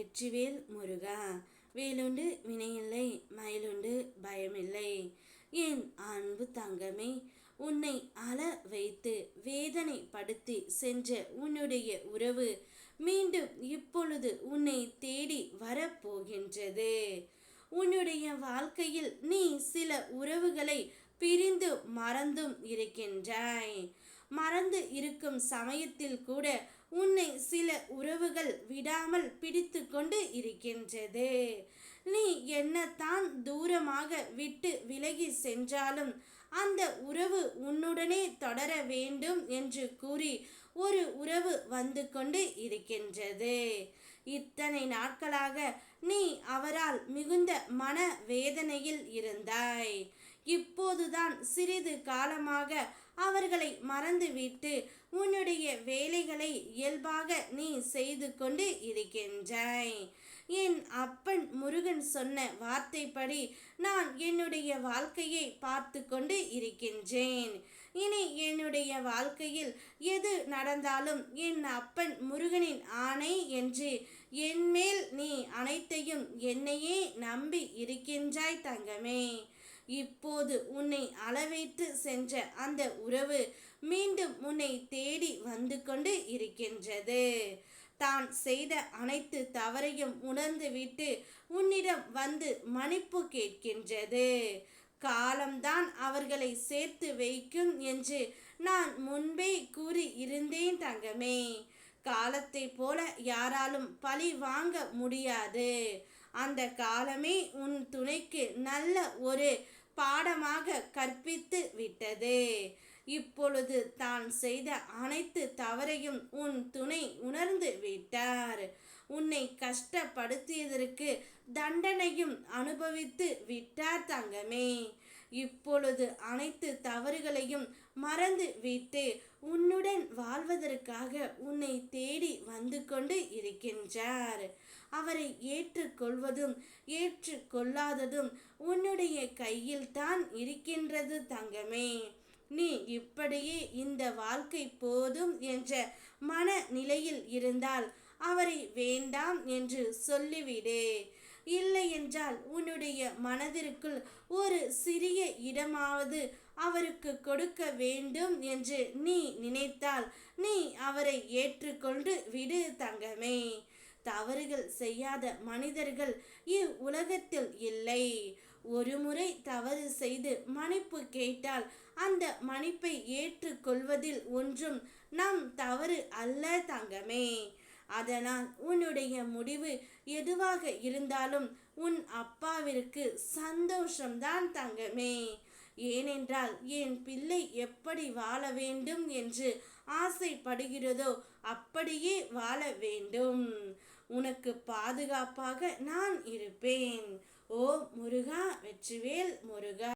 வெற்றிவேல் முருகா. வேலுண்டு வினையில்லை மயிலுண்டு பயமில்லை. என் அன்பு தங்கமே உன்னை அழ வைத்து வேதனைப்படுத்தி சென்ற உன்னுடைய உறவு மீண்டும் இப்பொழுது உன்னை தேடி வரப்போகின்றது. உன்னுடைய வாழ்க்கையில் நீ சில உறவுகளை பிரிந்து மறந்தும் இருக்கின்றாய். மறந்து இருக்கும் சமயத்தில் கூட உன்னை சில உறவுகள் விடாமல் பிடித்து கொண்டு இருக்கின்றது. நீ என்னத்தான் தூரமாக விட்டு விலகி சென்றாலும் அந்த உறவு உன்னுடனே தொடர வேண்டும் என்று கூறி ஒரு உறவு வந்து கொண்டு இருக்கின்றது. இத்தனை நாட்களாக நீ அவரால் மிகுந்த மன வேதனையில் இருந்தாய். இப்போதுதான் சிறிது காலமாக அவர்களை மறந்துவிட்டு உன்னுடைய வேலைகளை இயல்பாக நீ செய்து கொண்டு இருக்கின்றாய். என் அப்பன் முருகன் சொன்ன வார்த்தைப்படி நான் என்னுடைய வாழ்க்கையை பார்த்து கொண்டு இருக்கின்றேன். இனி என்னுடைய வாழ்க்கையில் எது நடந்தாலும் என் அப்பன் முருகனின் ஆணை என்று என்மேல் நீ அனைத்தையும் என்னையே நம்பி இருக்கின்றாய் தங்கமே. இப்போது உன்னை அளவைத்து சென்ற அந்த உறவு மீண்டும் உன்னை தேடி வந்து கொண்டு இருக்கின்றது. தான் செய்த அனைத்து தவறையும் உணர்ந்துவிட்டு உன்னிடம் வந்து மன்னிப்பு கேட்கின்றது. காலம்தான் அவர்களை சேர்த்து வைக்கும் என்று நான் முன்பே கூறி இருந்தேன் தங்கமே. காலத்தை போல யாராலும் பழி வாங்க முடியாது. அந்த காலமே உன் துணைக்கு நல்ல ஒரு பாடமாக கற்பித்து விட்டது. இப்பொழுது தான் செய்த அனைத்து தவறையும் உன் துணை உணர்ந்து விட்டார். உன்னை கஷ்டப்படுத்தியதற்கு தண்டனையும் அனுபவித்து விட்டார் தங்கமே. இப்பொழுது அனைத்து தவறுகளையும் மறந்து விட்டு உன்னுடன் வாழ்வதற்காக உன்னை தேடி வந்து கொண்டு இருக்கின்றார். அவரை ஏற்றுக்கொள்வதும் ஏற்றுக்கொள்ளாததும் உன்னுடைய கையில் தான் இருக்கின்றது தங்கமே. நீ இப்படியே இந்த வாழ்க்கை போதும் என்ற மன நிலையில் இருந்தால் அவரை வேண்டாம் என்று சொல்லிவிடு. இல்லை என்றால் உன்னுடைய மனதிற்குள் ஒரு சிறிய இடமாவது அவருக்கு கொடுக்க வேண்டும் என்று நீ நினைத்தால் நீ அவரை ஏற்றுக்கொண்டு விடு தங்கமே. தவறுகள் செய்யாத மனிதர்கள் இவ்வுலகத்தில் இல்லை. ஒரு முறை தவறு செய்து மன்னிப்பு கேட்டால் அந்த மன்னிப்பை ஏற்றுக்கொள்வதில் ஒன்றும் நம் தவறு அல்ல தங்கமே. அதனால் உன்னுடைய முடிவு எதுவாக இருந்தாலும் உன் அப்பாவிற்கு சந்தோஷம்தான் தங்கமே. ஏனென்றால் என் பிள்ளை எப்படி வாழ வேண்டும் என்று ஆசைப்படுகிறதோ அப்படியே வாழ வேண்டும். உனக்கு பாதுகாப்பாக நான் இருப்பேன். ஓ முருகா வெற்றிவேல் முருகா.